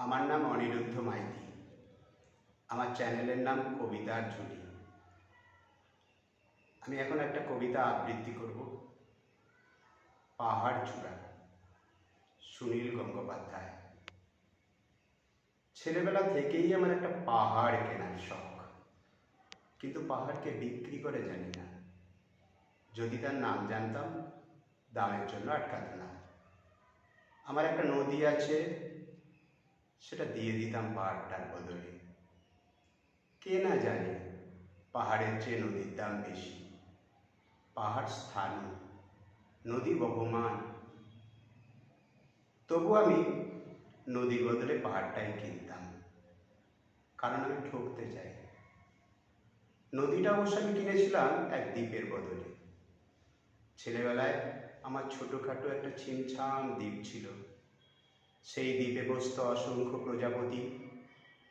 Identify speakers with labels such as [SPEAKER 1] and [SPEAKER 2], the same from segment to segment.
[SPEAKER 1] আমার নাম অনিরুদ্ধ মাইতি। আমার চ্যানেলের নাম কবিতার ঝুলি। আমি এখন একটা কবিতা আবৃত্তি করব। পাহাড় চূড়া, সুনীল গঙ্গোপাধ্যায়। ছেলেবেলা থেকেই আমার একটা পাহাড় কেনার শখ। কিন্তু পাহাড়কে বিক্রি করে জানি না। যদি তার নাম জানতাম, দামের জন্য আটকাত না। আমার একটা নদী আছে সেটা দিয়ে দিতাম পাহাড়টার বদলে। কে না জানে, পাহাড়ের চেয়ে নদীর দাম বেশি। পাহাড় স্থানীয়, নদী বহমান। তবু আমি নদীর বদলে পাহাড়টাই কিনতাম, কারণ আমি ঠকতে চাই। নদীটা অবশ্য আমি কিনেছিলাম এক দ্বীপের বদলে। ছেলেবেলায় আমার ছোটোখাটো একটা ছিমছাম দ্বীপ ছিল। সেই দ্বীপে বসত অসংখ্য প্রজাপতি।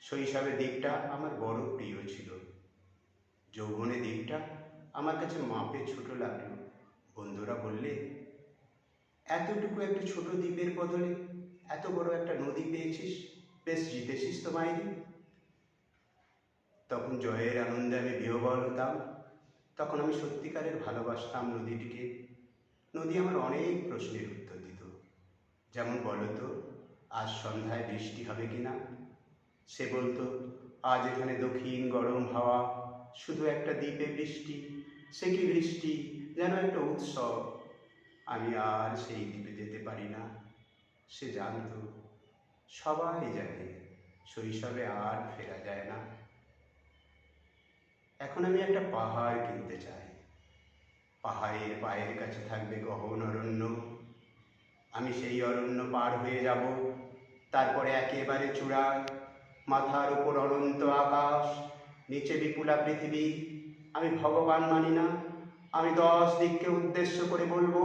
[SPEAKER 1] শৈশবে দ্বীপটা আমার বড় প্রিয় ছিল। যৌবনে দ্বীপটা আমার কাছে মাপে ছোট লাগল। বন্ধুরা বললে, এতটুকু একটা ছোট দ্বীপের বদলে এত বড় একটা নদী পেয়েছিস? বেশ জিতেছিস তো মাইরি। তখন জয়ের আনন্দে আমি বিহবল হতাম। তখন আমি সত্যিকারের ভালোবাসতাম নদীটিকে। নদী আমার অনেক প্রশ্নের উত্তর দিত। যেমন বলতো আজ সন্ধ্যায় বৃষ্টি হবে কি না সে বলতো, আজ এখানে দক্ষিণ গরম হাওয়া, শুধু একটা দ্বীপে বৃষ্টি, সে কি বৃষ্টি, যেন একটা উৎসব। আমি আর সেই দ্বীপে যেতে পারি না। সে জানতো, সবাই জানে শৈশবে আর ফেরা যায় না। এখন আমি একটা পাহাড় কিনতে চাই। পাহাড়ের পায়ের কাছে থাকবে গহন অরণ্য। আমি সেই অরণ্য পার হয়ে যাব। তারপরে একেবারে চূড়ায় মাথার উপর অনন্ত আকাশ, নিচে বিপুলা পৃথিবী। আমি ভগবান মানি না। আমি দশ দিককে উদ্দেশ্য করে বলব,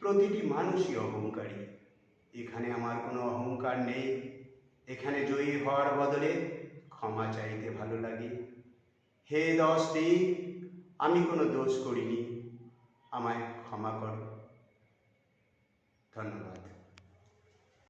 [SPEAKER 1] প্রতিটি মানুষই অহংকারী। এখানে আমার কোনো অহংকার নেই। এখানে জয়ী হওয়ার বদলে ক্ষমা চাইতে ভালো লাগে। হে দশ দিক, আমি কোনো দোষ করিনি। আমায় ক্ষমা করো। धन्यवाद।